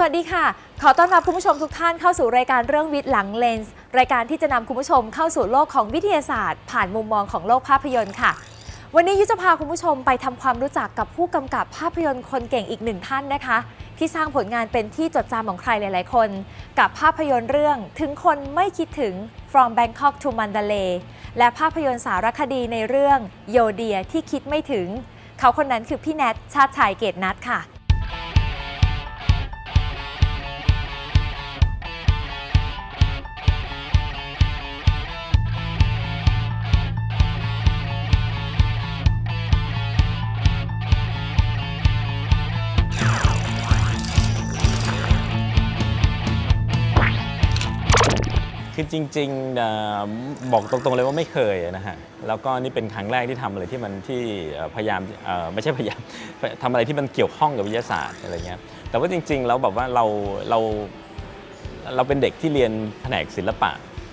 สวัสดีค่ะ ขอต้อนรับคุณผู้ชมทุกท่านเข้าสู่รายการเรื่องวิทย์หลังเลนส์รายการที่จะนำคุณผู้ชมเข้าสู่โลกของวิทยาศาสตร์ ผ่านมุมมองของโลกภาพยนตร์ค่ะ วันนี้ยุจะพาคุณผู้ชมไปทำความรู้จักกับผู้กำกับภาพยนตร์คนเก่งอีกหนึ่งท่านนะคะ ที่สร้างผลงานเป็นที่จดจำของใครหลาย ๆ คน กับภาพยนตร์เรื่องถึงคนไม่คิดถึง From Bangkok to Mandalay และภาพยนตร์สารคดีในเรื่องโยเดียที่คิดไม่ถึง เขาคนนั้นคือพี่แนทชาติชายเกตนัทค่ะ จริงๆเอ่อบอกตรงๆเลยว่าไม่เคยนะฮะแล้วก็นี่เป็นครั้งแรกที่ทำอะไรที่มันที่เอ่อพยายามเอ่อไม่ใช่พยายามทำอะไรที่มันเกี่ยวข้องกับวิทยาศาสตร์อะไรเงี้ยแต่ว่าจริงๆแล้วแบบว่าเราเราเราเป็นเด็กที่เรียนแผนกศิลปะ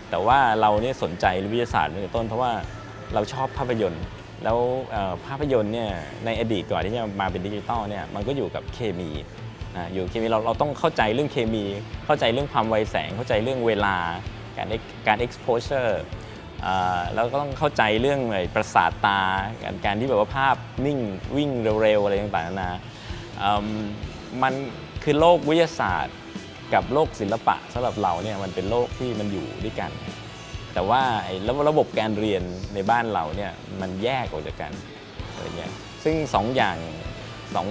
แต่ว่าเราเนี่ยสนใจวิทยาศาสตร์ตั้งแต่ต้น เพราะว่าเราชอบภาพยนตร์ แล้วเอ่อภาพยนตร์เนี่ยในอดีตก่อนที่จะมาเป็นดิจิตอลเนี่ยมันก็อยู่กับเคมีอ่าอยู่เคมีเราเราต้องเข้าใจเรื่องเคมี เข้าใจเรื่องความไวแสงเข้าใจเรื่องเวลา การการ exposure อ่าแล้วก็ต้องเข้าใจเรื่องไอ้ประสาทตา การการที่แบบว่าภาพนิ่งวิ่งเร็วๆอะไรต่างๆนานามันคือโลกวิทยาศาสตร์ กับโลกศิลปะสำหรับเราเนี่ยมันเป็นโลกที่มันอยู่ด้วยกัน แต่ว่าไอ้ระระบบการเรียนในบ้านเราเนี่ยมันแยกออกจากกันอะไรเงี้ยซึ่งสองอย่างสอง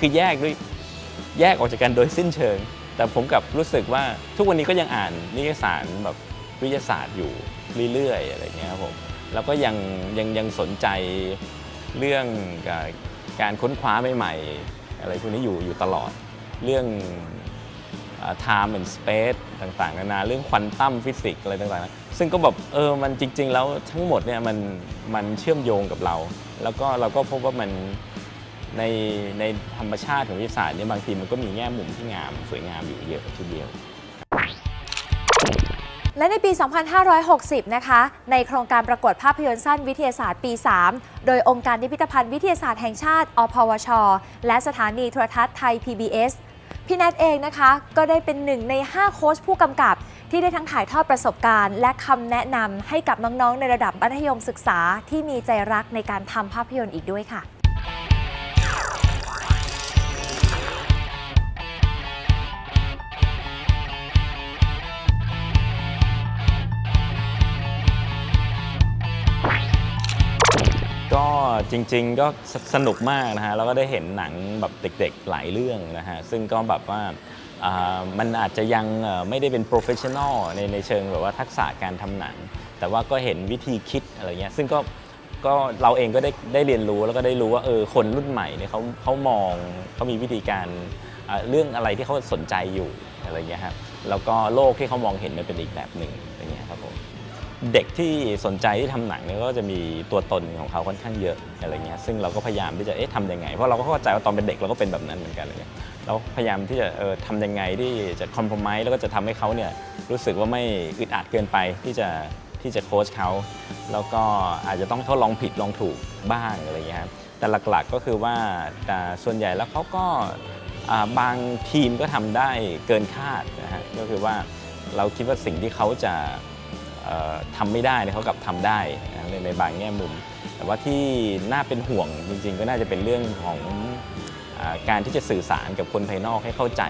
คือแยกด้วยแยกออกจากกันโดยสิ้นเชิง แต่ผมกลับรู้สึกว่าทุกวันนี้ก็ยังอ่านนิยสารแบบวิทยาศาสตร์อยู่เรื่อยๆอะไรเงี้ยครับผมแล้วก็ยังยังยังสนใจเรื่องการค้นคว้าใหม่ๆอะไรพวกนี้อยู่อยู่ตลอดเรื่อง time and space ต่างๆนานาเรื่องควอนตัมฟิสิกส์อะไรต่างๆนะซึ่งก็แบบเออมันจริง ๆ แล้วทั้งหมดเนี่ยมันมันเชื่อมโยงกับเรา แล้วก็เราก็พบว่ามัน ในในธรรมชาติของวิทยาศาสตร์เนี่ยบางทีมันก็มีแง่มุมที่งามสวยงามอยู่เยอะทีเดียวและในปี 2560 นะคะ ในโครงการประกวดภาพยนตร์สั้นวิทยาศาสตร์ปี 3 โดยองค์การพิพิธภัณฑ์วิทยาศาสตร์แห่งชาติ อพวช และสถานีโทรทัศน์ไทย PBS พี่แนทเองนะคะ ก็ได้เป็นหนึ่งใน 5 โค้ชผู้กำกับ ที่ได้ทั้งถ่ายทอดประสบการณ์ และคำแนะนำให้กับน้อง ๆ ในระดับมัธยมศึกษาที่มีใจรักในการทำภาพยนตร์อีกด้วยค่ะ จริงๆก็สนุกมากนะฮะแล้วก็ได้เห็นหนังแบบเด็กๆหลายเรื่องนะฮะซึ่งก็แบบว่ามันอาจจะยังไม่ได้เป็นโปรเฟชชั่นอลในในเชิงแบบว่าทักษะการทำหนัง แต่ว่าก็เห็นวิธีคิดอะไรเงี้ยซึ่งก็ก็เราเองก็ได้ได้เรียนรู้แล้วก็ได้รู้ว่าเออคนรุ่นใหม่เนี่ยเขาเขามองเขามีวิธีการเรื่องอะไรที่เขาสนใจอยู่อะไรเงี้ยครับแล้วก็โลกที่เขามองเห็นมันเป็นอีกแบบหนึ่ง เด็กที่สนใจที่ทำหนังเนี่ยก็จะมีตัวตนของเขาค่อนข้างเยอะอะไรเงี้ยซึ่งเราก็พยายามที่จะเอ๊ะทำยังไง เพราะเราก็เข้าใจว่าตอนเป็นเด็กเราก็เป็นแบบนั้นเหมือนกันอะไรเงี้ยเราพยายามที่จะเออทำยังไงที่จะคอม p r o m i s e แล้วก็จะทำให้เขาเนี่ยรู้สึกว่าไม่อึดอัดเกินไปที่จะที่จะโค้ชเขาแล้วก็อาจจะต้องทดลองผิดลองถูกบ้างอะไรเงี้ยครับแต่หลักๆก็คือว่าแต่ส่วนใหญ่แล้วเขาก็บางทีมก็ทำได้เกินคาดนะฮะก็คือว่าเราคิดว่าสิ่งที่เขาจะ ทำไม่ได้เนี่ยเขากลับทำได้ในบางแง่มุม แต่ว่าที่น่าเป็นห่วงจริง ๆ ก็น่าจะเป็นเรื่องของอการที่จะสื่อสารกับคนภายนอกให้เข้าใจ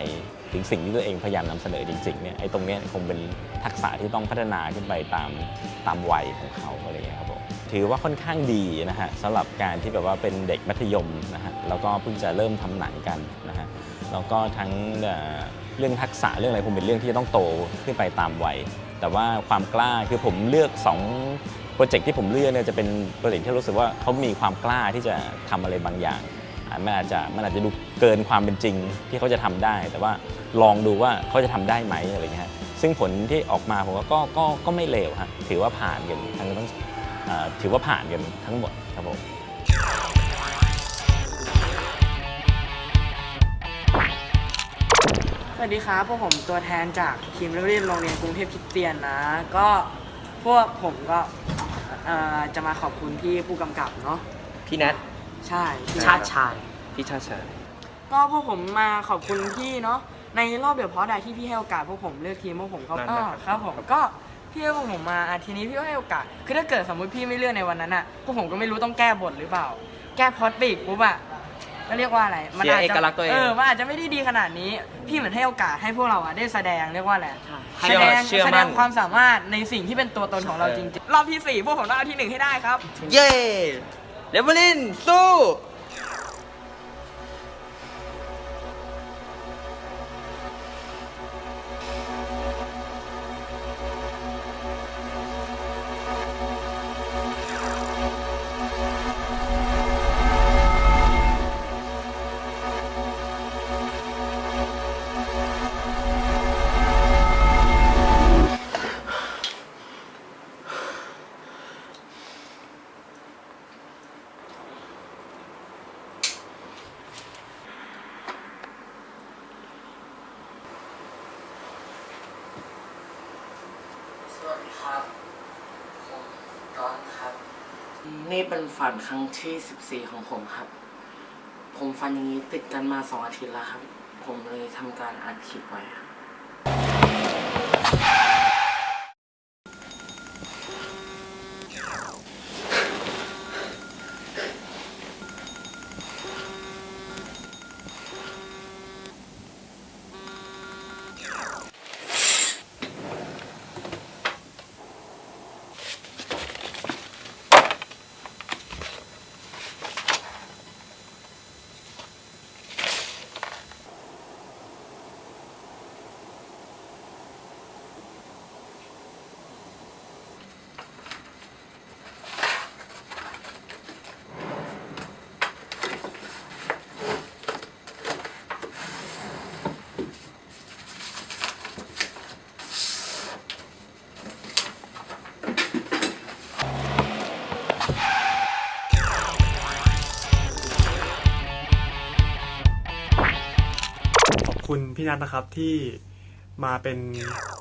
ถึงสิ่งที่ตัวเองพยายามนำเสนอจริงๆเนี่ยไอ้ตรงนี้คงเป็นทักษะที่ต้องพัฒนาขึ้นไปตามตามวัยของเขาอะไรอย่างเงี้ยครับผมถือว่าค่อนข้างดีนะฮะสำหรับการที่แบบว่าเป็นเด็กมัธยมนะฮะแล้วก็เพิ่งจะเริ่มทำหนังกันนะฮะแล้วก็ทั้งเอ่อเรื่องทักษะเรื่องอะไรคงเป็นเรื่องที่จะต้องโตขึ้นไปตามวัย แต่ว่าความกล้าคือผมเลือก2โปรเจกต์ที่ผมเลือกเนี่ยจะเป็นโปรเจกต์ที่รู้สึกว่าเขามีความกล้าที่จะทำอะไรบางอย่างอะมันอาจจะมันอาจจะดูเกินความเป็นจริงที่เขาจะทำได้ แต่ว่าลองดูว่าเขาจะทำได้ไหมอะไรเงี้ยซึ่งผลที่ออกมาผมว่าก็ก็ก็ไม่เลวฮะถือว่าผ่านกันทั้งทั้งเอ่อถือว่าผ่านกันทั้งหมดครับผม สวัสดีครับพวกผมตัวแทนจากทีมนักเรียนโรงเรียนกรุงเทพคริสเตียนนะ ก็พวกผมก็เอ่อจะมาขอบคุณพี่ผู้กำกับเนาะพี่นัทใช่พี่ชาติชาย พี่ชาติชายก็พวกผมมาขอบคุณพี่เนาะในรอบเดี๋ยวพอได้ที่พี่ให้โอกาสพวกผมเลือกทีมพวกผมก็นั่นอ่านะครับครับผมก็พี่ให้พวกผมมาอาทีนี้พี่ก็ให้โอกาสคือถ้าเกิดสมมติพี่ไม่เลือกในวันนั้นอะพวกผมก็ไม่รู้ต้องแก้บทหรือเปล่า แก้พล็อดไปอีกปุ๊บอะ ก็เรียกว่าอะไรเสียอาจเอจะกลักษณ์ตัวเอง เออมันอาจจะไม่ได้ดีขนาดนี้ พี่เหมือนให้โอกาสให้พวกเราอะได้แสดงเรียกว่าอะไรเชื่แสอดงเชื่อแสดมั่งนความสามารถในสิ่งที่เป็นตัวตนของเราจริงๆรอบที่สี่พวกผมต้องเอาที่หนึ่งให้ได้ครับ เย้เลเวลินสู้ส ฝันครั้งที่ 14 ของผมครับ ผมฝันอย่างนี้ติดกันมาสองอาทิตย์แล้วครับ ผมเลยทำการอัดคลิปไว้ครับ พี่นัทนะครับที่มาเป็น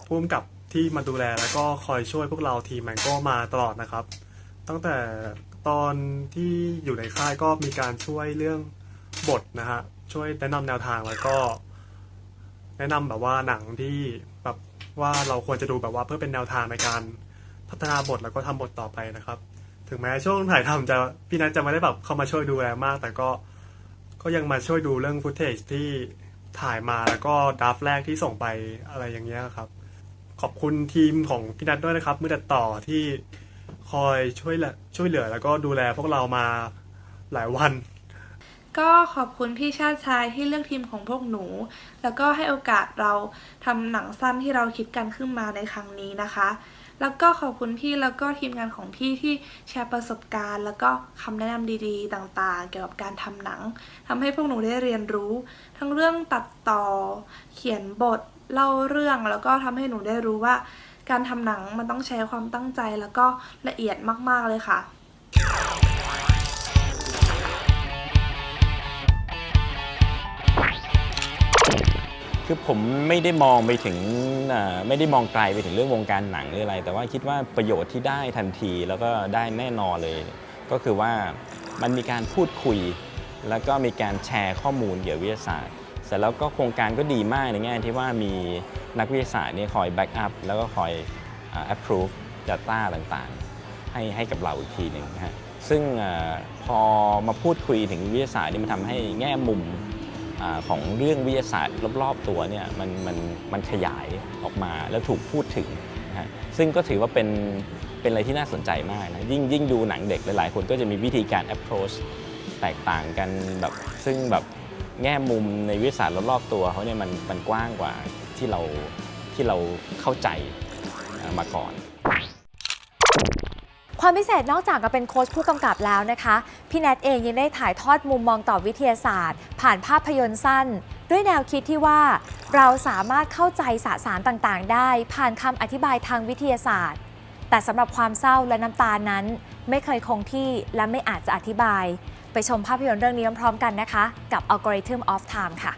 ผู้กำกับที่มาดูแลแล้วก็คอยช่วยพวกเราทีมแมงโก้มาตลอดนะครับ ตั้งแต่ตอนที่อยู่ในค่ายก็มีการช่วยเรื่องบทนะฮะช่วยแนะนำแนวทางแล้วก็ แนะนำแบบว่าหนังที่แบบว่าเราควรจะดูแบบว่าเพื่อเป็นแนวทางในการพัฒนาบทแล้วก็ทำบทต่อไปนะครับ ถึงแม้ช่วงถ่ายทำจะพี่นัทจะไม่ได้แบบเข้ามาช่วยดูแลมาก แต่ก็ก็ยังมาช่วยดูเรื่องฟุตเทจที่ ถ่ายมาแล้วก็ดับแรกที่ส่งไปอะไรอย่างเงี้ยครับ ขอบคุณทีมของพี่นัทด้วยนะครับมือตัดต่อที่คอยช่วยเหลือช่วยเหลือแล้วก็ดูแลพวกเรามาหลายวัน ก็ขอบคุณพี่ชาติชายที่เลือกทีมของพวกหนู แล้วก็ให้โอกาสเราทำหนังสั้นที่เราคิดกันขึ้นมาในครั้งนี้นะคะ แล้วก็ขอบคุณพี่แล้วก็ทีมงานของพี่ที่แชร์ประสบการณ์ แล้วก็คำแนะนำดีๆ ต่างๆ เกี่ยวกับการทำหนังทำให้พวกหนูได้เรียนรู้ ทั้งเรื่องตัดต่อ เขียนบทเล่าเรื่องแล้วก็ทำให้หนูได้รู้ว่า การทำหนังมันต้องใช้ความตั้งใจแล้วก็ละเอียดมากๆเลยค่ะ คือผมไม่ได้มองไปถึงไม่ได้มองไกลไปถึงเรื่องวงการหนังหรืออะไร แต่ว่าคิดว่าประโยชน์ที่ได้ทันทีแล้วก็ได้แน่นอนเลย ก็คือว่ามันมีการพูดคุย แล้วก็มีการแชร์ข้อมูลเกี่ยวกับวิทยาศาสตร์เสร็จแล้วก็โครงการก็ดีมากในแง่ที่ว่ามีนักวิทยาศาสตร์นี่คอยแบ็กอัพแล้วก็คอยอ approve data ต่างๆ ให้ให้กับเราอีกทีหนึ่งนะฮะซึ่งอพอมาพูดคุยถึงวิทยาศาสตร์นี่มันทำให้แง่มุม ของเรื่องวิทยาศาสตร์รอบๆตัวเนี่ยมันมันมันขยายออกมาแล้วถูกพูดถึงนะฮะซึ่งก็ถือว่าเป็นเป็นอะไรที่น่าสนใจมากนะยิ่งยิ่งดูหนังเด็กหลายๆ คนก็จะมีวิธีการ approach แตกต่างกันแบบซึ่งแบบแง่มุมในวิทยาศาสตร์รอบๆตัวเขาเนี่ยมันมันกว้างกว่าที่เราที่เราเข้าใจมาก่อน ความพิเศษนอกจากจะเป็นโค้ชผู้กำกับแล้วนะคะ พี่แนทเองยังได้ถ่ายทอดมุมมองต่อวิทยาศาสตร์ ผ่านภาพยนตร์สั้น ด้วยแนวคิดที่ว่า เราสามารถเข้าใจสสารต่างๆ ได้ ผ่านคำอธิบายทางวิทยาศาสตร์ แต่สำหรับความเศร้าและน้ำตานั้น ไม่เคยคงที่และไม่อาจจะอธิบาย ไปชมภาพยนตร์เรื่องนี้พร้อมๆกันนะคะ กับ Algorithm of Time ค่ะ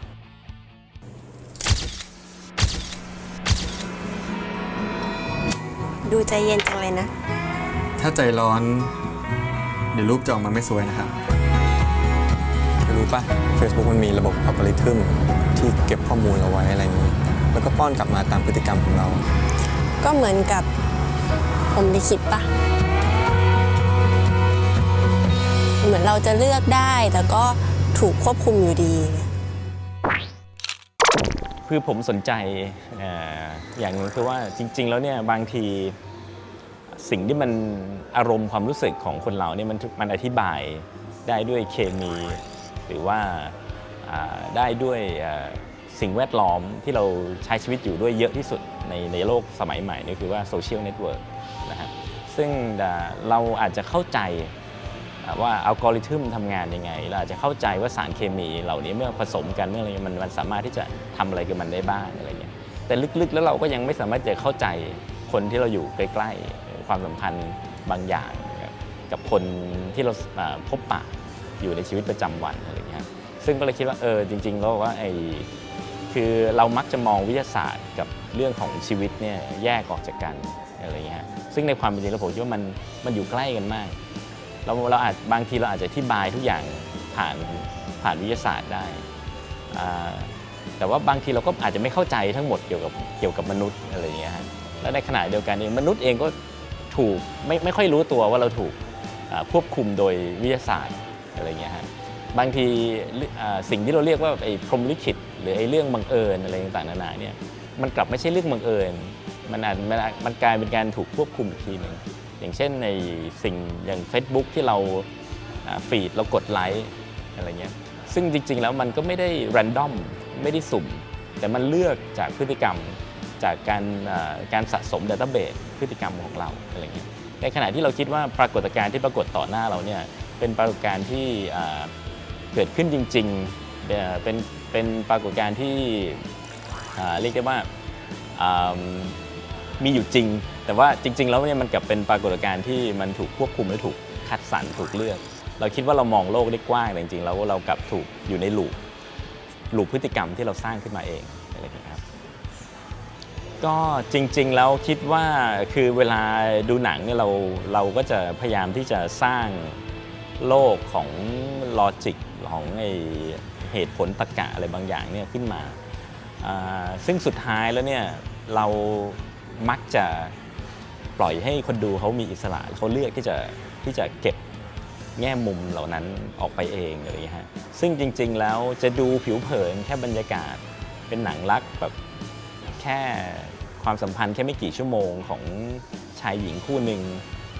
ดูใจเย็นจังเลยนะ ถ้าใจร้อน เดี๋ยวรูปจะออกมาไม่สวยนะครับไรู้ปะ Facebook มันมีระบบอัลกอริทึมที่เก็บข้อมูลเราไว้อะไรอย่างนี้ แล้วก็ป้อนกลับมาตามพฤติกรรมของเรา ก็เหมือนกับผมลิขิตปะเหมือนเราจะเลือกได้แต่ก็ถูกควบคุมอยู่ดี คือผมสนใจเอ่ออย่างหนึงคือว่าจริง ๆ แล้วเนี่ยบางที สิ่งที่มันอารมณ์ความรู้สึกของคนเราเนี่ยมันมันอธิบายได้ด้วยเคมี หรือว่าได้ด้วยสิ่งแวดล้อมที่เราใช้ชีวิตอยู่ด้วยเยอะที่สุดในในโลกสมัยใหม่นี่คือว่าโซเชียลเน็ตเวิร์กนะฮะซึ่งเราอาจจะเข้าใจว่าอัลกอริทึมทำงานยังไง เราอาจจะเข้าใจว่าสารเคมีเหล่านี้เมื่อผสมกันเมื่ออะไรมันมันสามารถที่จะทำอะไรกับมันได้บ้างอะไรเงี้ยแต่ลึกๆแล้วเราก็ยังไม่สามารถจะเข้าใจคนที่เราอยู่ใกล้ๆ ความสัมพันธ์บางอย่างกับคนที่เราพบปะอยู่ในชีวิตประจำวันอะไรเงี้ยซึ่งก็เลยคิดว่าเออจริงๆแล้วว่าไอ้คือเรามักจะมองวิทยาศาสตร์กับเรื่องของชีวิตเนี่ยแยกออกจากกันอะไรเงี้ยซึ่งในความเป็นจริงแล้วผมคิดว่ามันมันอยู่ใกล้กันมาก เราเราอาจบางทีเราอาจจะอธิบายทุกอย่างผ่านผ่านวิทยาศาสตร์ได้ แต่ว่าบางทีเราก็อาจจะไม่เข้าใจทั้งหมดเกี่ยวกับเกี่ยวกับมนุษย์อะไรอย่างเงี้ยฮะแล้วในขณะเดียวกันเองมนุษย์เองก็ ถูกไม่ไม่ค่อยรู้ตัวว่าเราถูกควบคุมโดยวิทยาศาสตร์อะไรอย่างเงี้ยฮะบางทีสิ่งที่เราเรียกว่าไอ้พรมลิขิตหรือไอ้เรื่องบังเอิญอะไรต่างๆนานาเนี่ยมันกลับไม่ใช่เรื่องบังเอิญ มันอาจมันมันกลายเป็นการถูกควบคุมอีกทีหนึ่งอย่างเช่นในสิ่งอย่าง Facebook ที่เราฟีดเรากดไลค์อะไรเงี้ยซึ่งจริงๆแล้วมันก็ไม่ได้แรนดอมไม่ได้สุ่ม แต่มันเลือกจากพฤติกรรม จากการการสะสมดัตเตอร์เบสพฤติกรรมของเราอะไรเงี้ยในขณะที่เราคิดว่าปรากฏการณ์ที่ปรากฏต่อหน้าเราเนี่ยเป็นปรากฏการณ์ที่เกิดขึ้นจริงๆเป็นเป็นปรากฏการณ์ที่เรียกได้ว่ามีอยู่จริง แต่ว่าจริง ๆ แล้วเนี่ยมันกลับเป็นปรากฏการณ์ที่มันถูกควบคุมและถูกคัดสรรถูกเลือก เราคิดว่าเรามองโลกได้กว้างแต่จริงๆแล้วเรากลับถูกอยู่ในหลูปลูปพฤติกรรมที่เราสร้างขึ้นมาเองอะไรอย่างเงี้ย ก็จริงๆแล้วคิดว่าคือเวลาดูหนังเนี่ยเราเราก็จะพยายามที่จะสร้างโลกของลอจิกของไอเหตุผลตรรกะอะไรบางอย่างเนี่ยขึ้นมาซึ่งสุดท้ายแล้วเนี่ยเรามักจะปล่อยให้คนดูเขามีอิสระเขาเลือกที่จะที่จะเก็บแง่มุมเหล่านั้นออกไปเองอะไรอย่างเงี้ยฮะซึ่งจริงๆแล้วจะดูผิวเผินแค่บรรยากาศเป็นหนังรักแบบ แค่ความสัมพันธ์แค่ไม่กี่ชั่วโมงของชายหญิงคู่หนึ่ง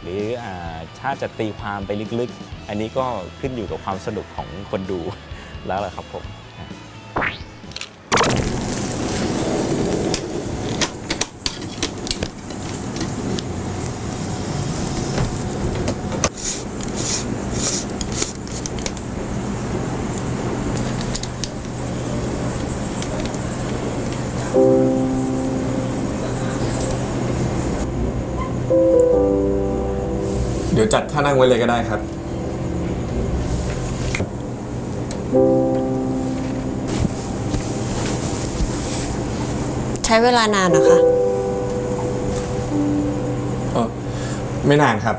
หรืออถ้าจะตีความไปลึกๆ อันนี้ก็ขึ้นอยู่กับความสนุกของคนดูแล้วแหละครับผมานั่งไว้เลยก็ได้ครับ ใช้เวลานานเหรอคะ เออไม่นานครับ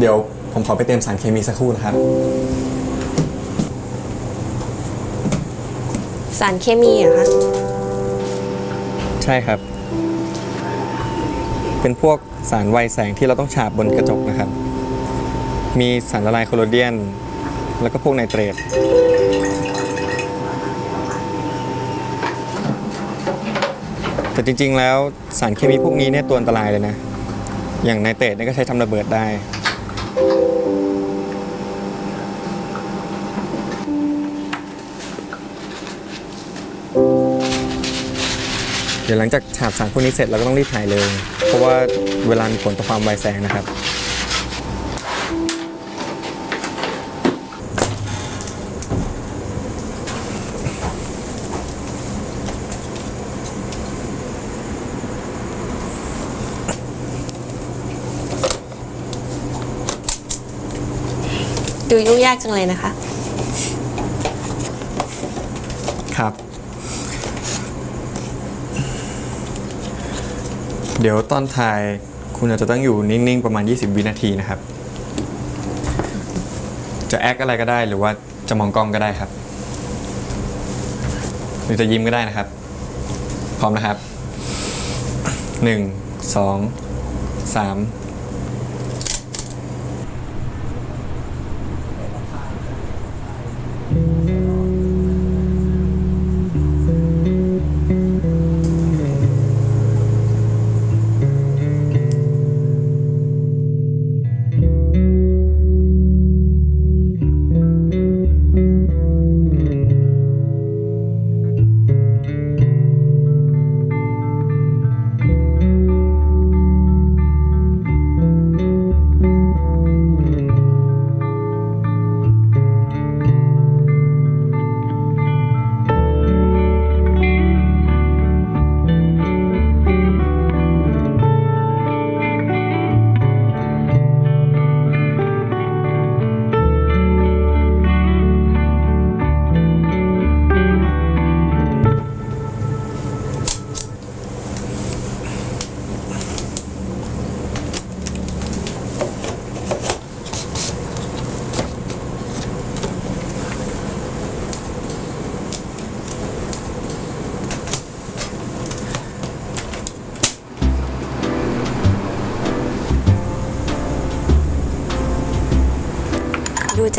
เดี๋ยวผมขอไปเตรียมสารเคมีสักครู่นะครับ สารเคมีเหรอคะ ใช่ครับ เป็นพวกสารไวแสงที่เราต้องฉาบบนกระจกนะครับ มีสารละลายโคลอเดียน แล้วก็พวกไนเตรตแต่จริง ๆ แล้วสารเคมีพวกนี้เนี่ยตัวอันตรายเลยนะ อย่างไนเตรตเนี่ยก็ใช้ทำระเบิดได้ เดี๋ยวหลังจากฉาบสารพวกนี้เสร็จเราก็ต้องรีบถ่ายเลย เพราะว่าเวลามีผลต่อความไวแสงนะครับ ดูยุ่งยากจังเลยนะคะ ครับ เดี๋ยวตอนถ่ายคุณอาจจะต้องอยู่นิ่ง ๆ ประมาณ 20 วินาทีนะครับ จะแอคอะไรก็ได้หรือว่าจะมองกล้องก็ได้ครับ หรือจะยิ้มก็ได้นะครับ พร้อมนะครับ 1 2 3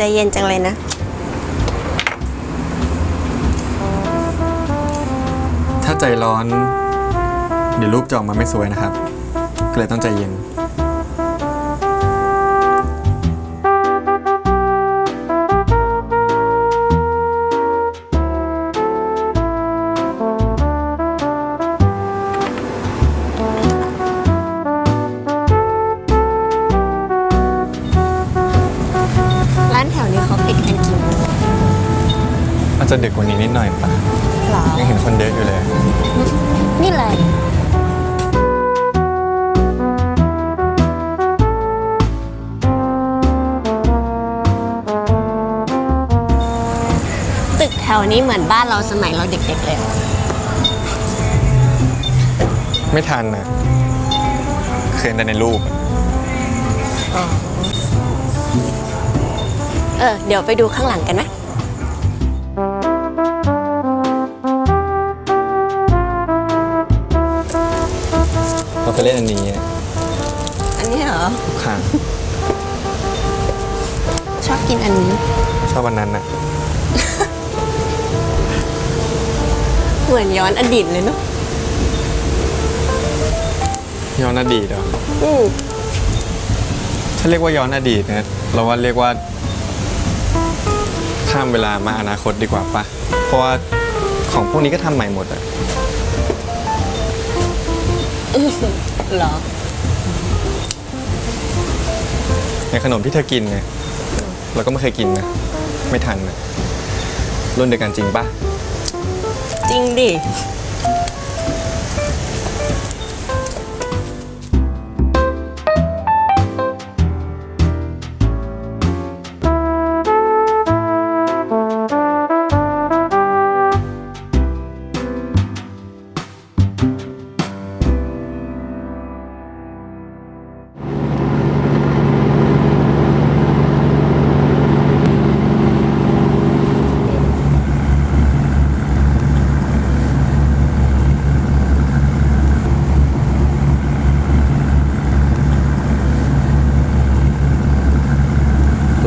ใจเย็นจังเลยนะ ถ้าใจร้อน เดี๋ยวรูปจะออกมาไม่สวยนะครับ ก็เลยต้องใจเย็นร้าน จจะดึกกว่านี้นิดหน่อยป่ะหรอ ยังเห็นคนเยอะอยู่เลย นี่แหละตึกแถวนี้เหมือนบ้านเราสมัยเราเด็กๆเลยอะไม่ทันนะเคยแต่ในรูป เออ เดี๋ยวไปดูข้างหลังกันไหม เราไปเล่นอันนี้อะอันนี้เหรอ ทุกครั้งชอบกินอันนี้ ชอบวันนั้นนะเหมือนย้อนอดีตเลยเนาะย้อนอดีตเหรออืมถ้าเรียกว่าย้อนอดีตนะเราว่าเรียกว่าข้ามเวลามาอนาคตดีกว่าปะเพราะว่าของพวกนี้ก็ทำใหม่หมดอะ เหรออย่างขนมที่เธอกินเนี่ยเราก็ไม่เคยกินนะ ไม่ทันนะรุ่นเดียวกันจริงปะจริงดิ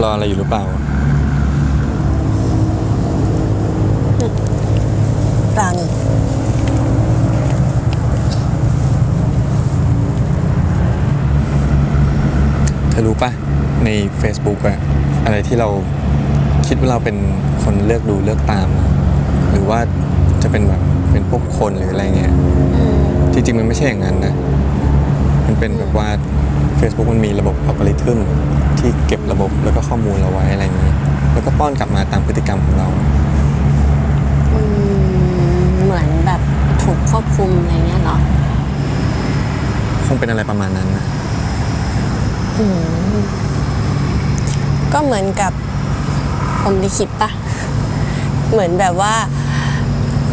รออะไรอยู่หรือเปล่าปลาหนึ่งเธอรู้ปะใน Facebook อะอะไรที่เราคิดว่าเราเป็นคนเลือกดูเลือกตามอะหรือว่าจะเป็นแบบเป็นพวกคนหรืออะไรเงี้ย จริงๆ มันไม่ใช่อย่างนั้นนะ มันเป็นแบบว่า Facebook มันมีระบบอัลกอริทึม ที่เก็บระบบแล้วก็ข้อมูลเราไว้อะไรอย่างนี้ แล้วก็ป้อนกลับมาตามพฤติกรรมของเรา อืมเหมือนแบบถูกควบคุมอะไรเงี้ยเหรอคงเป็นอะไรประมาณนั้นนะก็เหมือนกับผมลิขิตปะเหมือนแบบว่า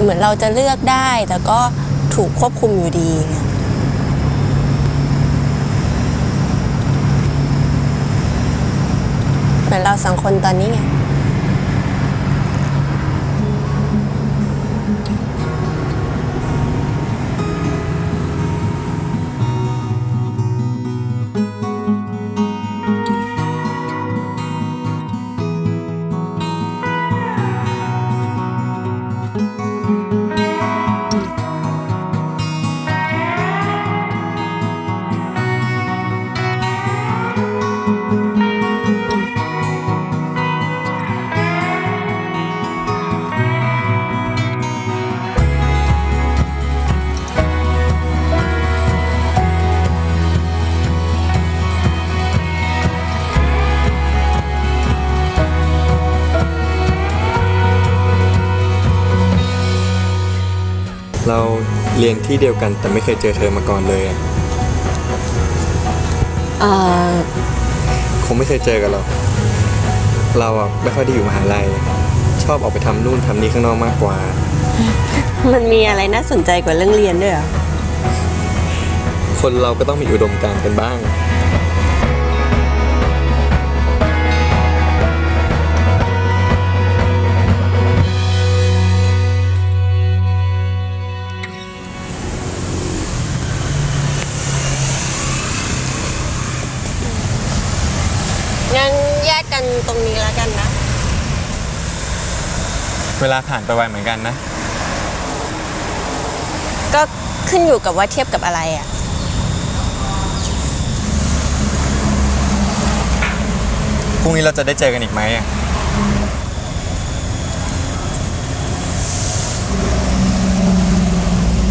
เหมือนเราจะเลือกได้แต่ก็ถูกควบคุมอยู่ดีไง เหมือนเราสองคนตอนนี้ไง รียนที่เดียวกันแต่ไม่เคยเจอเธอมาก่อนเลยอะเอ่อคงไม่เคยเจอกันหรอกเราอะไม่ค่อยได้อยู่มหาลัยชอบออกไปทำนู่นทำนี่ข้างนอกมากกว่า มันมีอะไรน่าสนใจกว่าเรื่องเรียนด้วยเหรอ คนเราก็ต้องมีอุดมการณ์กันบ้าง เวลาผ่านไปไวเหมือนกันนะ ก็ขึ้นอยู่กับว่าเทียบกับอะไรอะพรุ่งนี้เราจะได้เจอกันอีกไหมอะ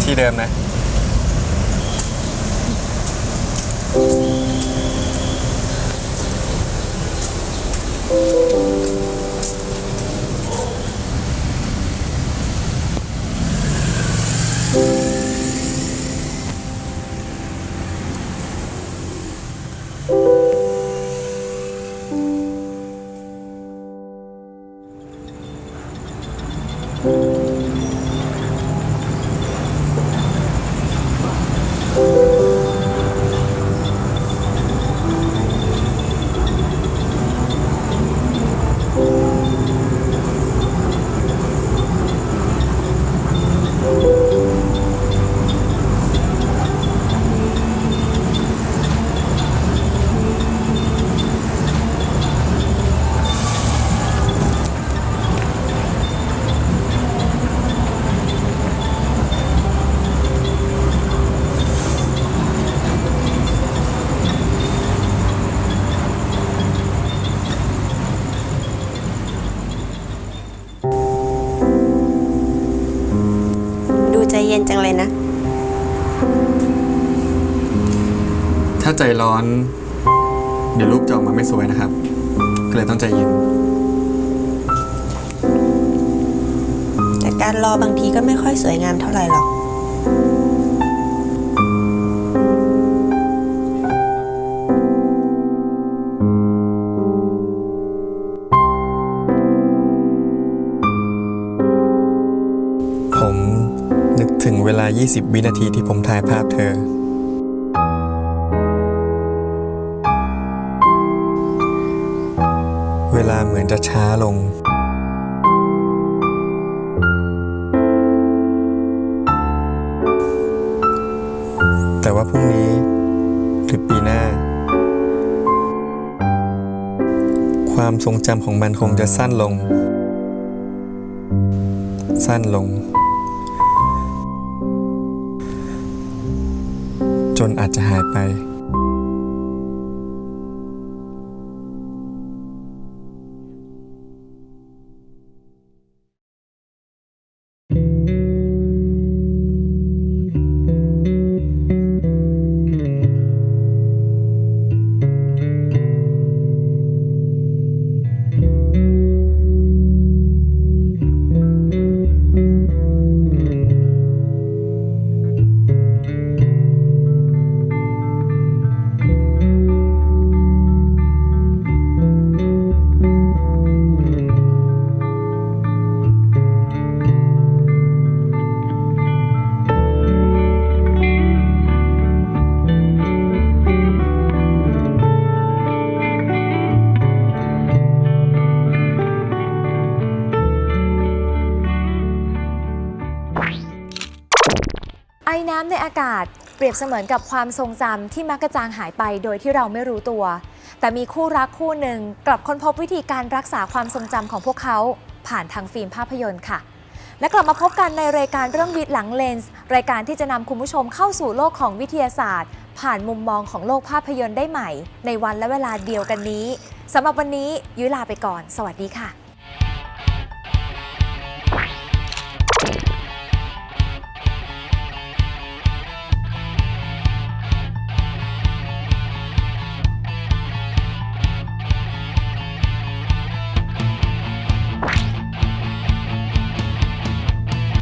ที่เดิมนะ ร้อน เดี๋ยวรูปจะออกมาไม่สวยนะครับ ก็เลยต้องใจเย็น แต่การรอบางทีก็ไม่ค่อยสวยงามเท่าไหร่หรอก ผมนึกถึงเวลา 20 วินาทีที่ผมถ่ายภาพเธอ วลาเหมือนจะช้าลง แต่ว่าพรุ่งนี้หรือปีหน้า ความทรงจำของมันคงจะสั้นลง สั้นลง จนอาจจะหายไป น้ำในอากาศเปรียบเสมือนกับความทรงจำที่มักกระจางหายไปโดยที่เราไม่รู้ตัว แต่มีคู่รักคู่หนึ่งกลับค้นพบวิธีการรักษาความทรงจำของพวกเขาผ่านทางฟิล์มภาพยนตร์ค่ะ และกลับมาพบกันในรายการเรื่องวิทย์หลังเลนส์รายการที่จะนำคุณผู้ชมเข้าสู่โลกของวิทยาศาสตร์ ผ่านมุมมองของโลกภาพยนตร์ได้ใหม่ ในวันและเวลาเดียวกันนี้สำหรับวันนี้ยุ้ยลาไปก่อน สวัสดีค่ะ